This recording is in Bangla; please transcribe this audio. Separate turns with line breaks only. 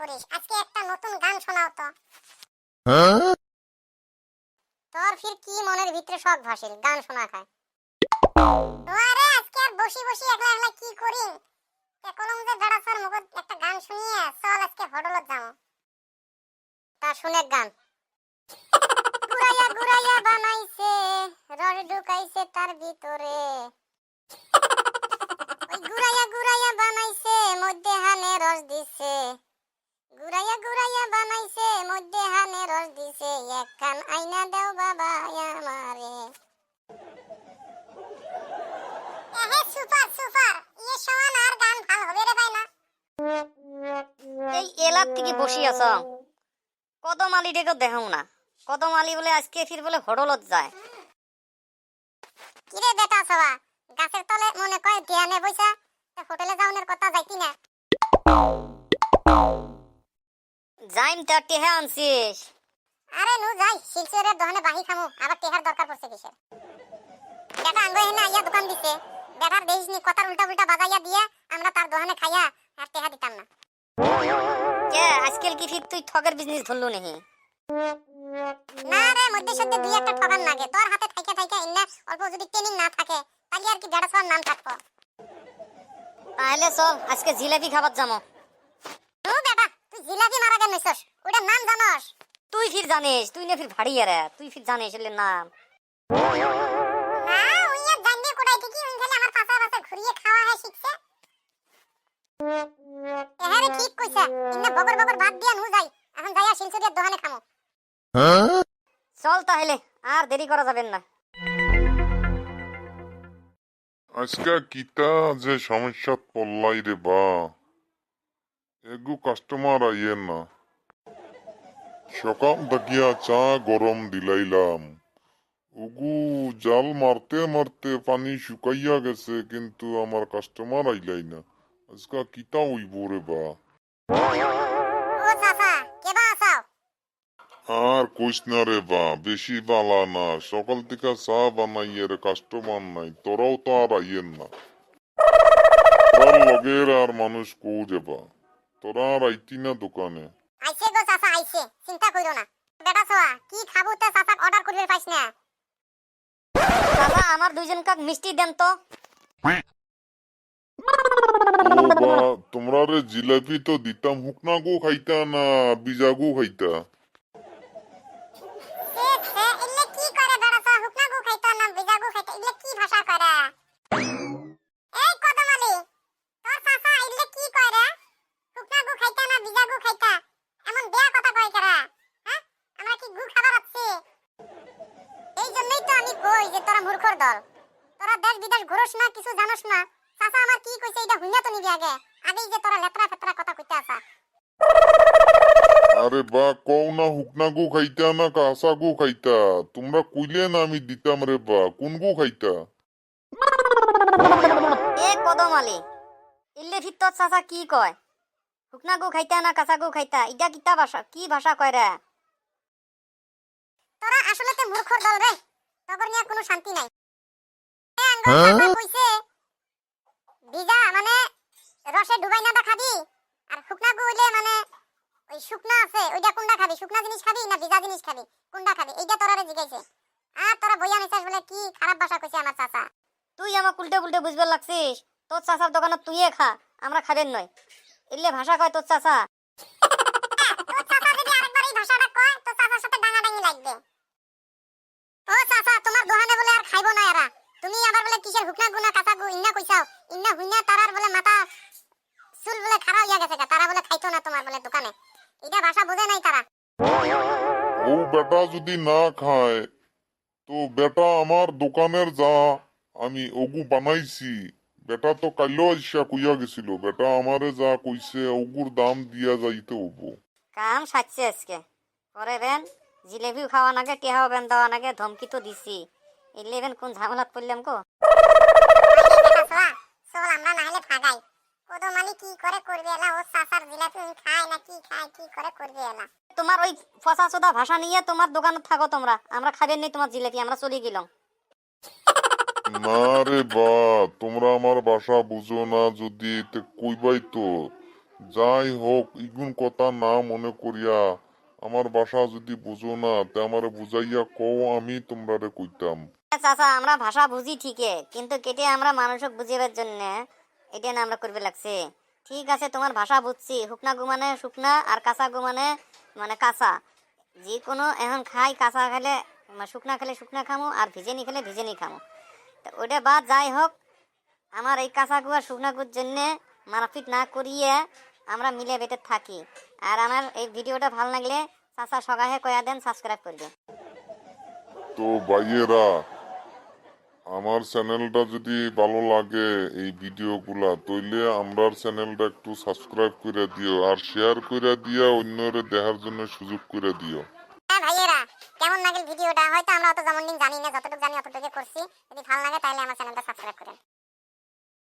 করিস। আজকে একটা নতুন গান শোনাও তো। তোর ফির কি মনের ভিতরে শখ ভাসিল? গান শোনা খায়। আরে আজকে আর বসি বসি একলা একলা কি করি? কলম যে বেড়া সর মুখ একটা গান শুনিয়ে চল আজকে হোটেলত যাও। তা শুনে গান। গুড়াইয়া গুড়াইয়া বানাইছে রস ঢুকাইছে তার ভিতরে। ওই গুড়াইয়া গুড়াইয়া বানাইছে মধ্যে হানে রস দিছে। গুড়াইয়া গুড়াইয়া বানাইছে মধ্যে হানে রস দিছে একখান আইনা দাও বাবা আমারে। এহে সুপার সুপার ইয়ে সমান আর গান ভালো হবে রে ভাই না
এই এলার থেকে বসি আছ। কদম আলি ডেকে দেখাও না। কদম আলি বলে আজকে ফির বলে হডলত যায়।
কিরে বেটা সবা গাছের তলে মনে কয় ধ্যানে বইসা হোটেলে যাওনের কথা যাইতি না?
যাইম তার টেহা আনছিস।
আরে নু যাই শিলচরের দোকানে বাহি খামু আবার টেহার দরকার পড়ছে কিসের? বেটা আঙ্গ হেনা আইয়া দোকান দিছে। বেটার দেখিস নি কথার উল্টা উল্টা বাজাইয়া দিয়ে আমরা তার দোকানে খাইয়া আর টেহা দিতাম না।
কে আজকাল কি ফির তুই ঠগের বিজনেস ধরলু নাকি?
না রে মধ্যে সত্যি দুই একটা ঠকান লাগে। তোর হাতে থাইকা থাইকা ইন্না অল্প যদি ট্রেনিং না থাকে তাহলে আর কি বেড়া নাম থাকব
তাহলে চল আজকে জিলাপি খাবার যাব
ও বেটা তুই জিলাপি মারা কেন নিছস ওটার নাম জানস।
তুই ফির জানিস তুই না ফির ভাড়িয়ে রে তুই ফির জানিস এর নাম।
না উইয়া জানলে কোটাই থেকে? উইন খালি আমার পাশে পাশে ঘুরিয়ে খাওয়া হয় শিখছে। এহারে ঠিক কইছে ইন্না বগর বগর ভাত দিয়া নু যাই। এখন যাইয়া শিলচরিয়ার দোকানে খামো।
চল তাহলে আর দেরি করা যাবেন না।
আজকে কিতা যে সমস্যাত পড়লাই রে বা। এগু কাস্টমার আইয়ের না। সকাল থাকিয়া চা গরম দিলাইলাম। উগু জাল মারতে মারতে পানি শুকাইয়া গেছে কিন্তু আমার কাস্টমার আইলাই না। আজকে কিতা হইব রে বা? আর কইস না রে বা বেশি বালা না। সকাল থেকে চা বানাইয়ের কাস্টমার নাই তোরাও তো আর আইয়ের না। তোর লগের আর মানুষ কৌ যাবা তোরা আর আইতি না দোকানে
আইছে গো চাচা আইছে চিন্তা কইরো না বেটা সোয়া কি খাব তা চাচাক অর্ডার করবে পাইছ না
দাদা আমার দুইজন কাক মিষ্টি দেন তো
তোমরা রে জিলাপি তো দিতাম হুকনা গো খাইতা না বিজা গো খাইতা
এ হে ইল্লে কি করে বেটা সোয়া হুকনা গু খাইতা না বিজা গু খাইতা ইল্লে কি ভাষা করে এই কদমালি তোর চাচা ইল্লে কি কয় রে হুকনা গু খাইতা না বিজা গু খাইতা এমন বেয়া কথা কয় কেরা হ্যাঁ আমরা কি গু খাবার আছি এই জন্যই তো আমি কই যে তোরা মূর্খর দল। তোরা দেশ বিদেশ ঘুরোস না কিছু জানোস না। চাচা আমার কি কইছে এটা হুইনা তো নিবি আগে। আগেই যে তোরা লেত্রা ফেত্রা কথা কইতে আসা
আরে বা কও না হুকনা গো খাইতা না কাঁচা গো খাইতা। তোমরা কইলে না আমি দিতাম রে বা কোন গো খাইতা?
এ কদম আলি ইল্লে ফির তোর চাচা কি কয়? শুকনা গু খাইতা না কাঁচা গু খাইতা? ইটা কিতা ভাষা কি ভাষা কয় রে
তোরা আসলে তো মূর্খর দল রে তগর নিয়ে কোনো শান্তি নাই। এ আঙ্গুর চাচা কইছে ভিজা মানে রসে ডুবাই না খাবি আর শুকনা গু হইলে মানে ওই শুকনা আছে ওইটা কোনটা খাবি শুকনা জিনিস খাবি না ভিজা জিনিস খাবি কোনটা খাবি? এইটা তোরা জিগাইছে আর তোরা বইয়া নিছিস বলে কি খারাপ ভাষা কইছে আমার চাচা?
তুই আমাক উল্টে উল্টে বুঝবে লাগছিস তোর চাচার দোকানত তুইয়ে খা আমরা খাবেন নয়। ইল্লে ভাষা কয় তোর চাচা
তোর চাচা যদি আরেকবার এই ভাষাটা কয় তো চাচার সাথে ডাঙাডাঙি লাগবে ও চাচা তোমার দোকানে বলে আর খাইবো না এরা তুমি আবার বলে কিসের হুকনা গুনা কাঁচা গু ইন্না ইন্না হুইনা তারার বলে মাথা চুল বলে খারাপ হইয়া গেছে তারা বলে খাইতো না তোমার বলে দোকানে। এটা ভাষা বুঝে নাই তারা।
ও বেটা যদি না খায় তো বেটা আমার দোকানের যা আমি ওগু বানাইছি। বেটা তো কাইলো ইসা কইয়া গেছিল বেটা আমারে যা কইছে ওগুর দাম দিয়া যাইতে হব
কাম সাজছে আজকে। পরে বেন জিলেবিও খাওয়া নাগে টেহাও বেন দেওয়া নাগে ধমকি তো দিছি। ইল্লে বেন কোন ঝামেলাত পড়লাম কো
আরে বেটা সোয়া চল আমরা না হলে ভাগাই কদমালি কি করে করবে এলা? ও চাচার জিলাপি উনি খায় না কি খায় কি করে করবে এলা?
তোমার ওই ফসা সোদা ভাষা নিয়ে তোমার থাকো তোমরা। আমরা খাবেন নি তোমার জিলেপি আমরা চলে গেলাম।
না রে বা তোমরা আমার বাসা বুঝো না যদি কইবাই তো? যাই হোক ইগুন কথা না মনে করিয়া আমার বাসা যদি বুঝো না তে আমারে বুঝাইয়া কও আমি তোমরারে কইতাম।
চাচা আমরা ভাষা বুঝি ঠিকই কিন্তু কেটে আমরা মানুষক বুঝিবার জন্য এটা না আমরা করবে লাগছে। ঠিক আছে, তোমার ভাষা বুঝছি। শুকনা গু মানে শুকনা আর কাঁচা গু মানে কাঁচা। যে কোনো এখন খাই, কাঁচা খেলে মানে শুকনা খেলে শুকনা খামো আর ভিজেনি খেলে ভিজেনি খামো। তো ওটা বাদ যাই হোক, আমার এই কাঁচা গু আর শুকনা গুর জন্যে মারপিট না করিয়ে আমরা মিলে বেটে থাকি। আর আমার এই ভিডিওটা ভালো লাগলে চাচা সগাহে কয়া দেন সাবস্ক্রাইব করবে
তো ভাইয়েরা আমার চ্যানেলটা যদি ভালো লাগে এই ভিডিও গুলা তইলে আমরা চ্যানেলটা একটু সাবস্ক্রাইব করে দিও আর শেয়ার করে দিয়া অন্যরে দেখার জন্য সুযোগ করে দিও।
হ্যাঁ ভাইয়েরা, কেমন ভিডিওটা? হয়তো আমরা অত যেমন জানি না, যতটুকু জানি অতটুকু করছি। যদি ভালো লাগে তাহলে আমার চ্যানেলটা সাবস্ক্রাইব করেন।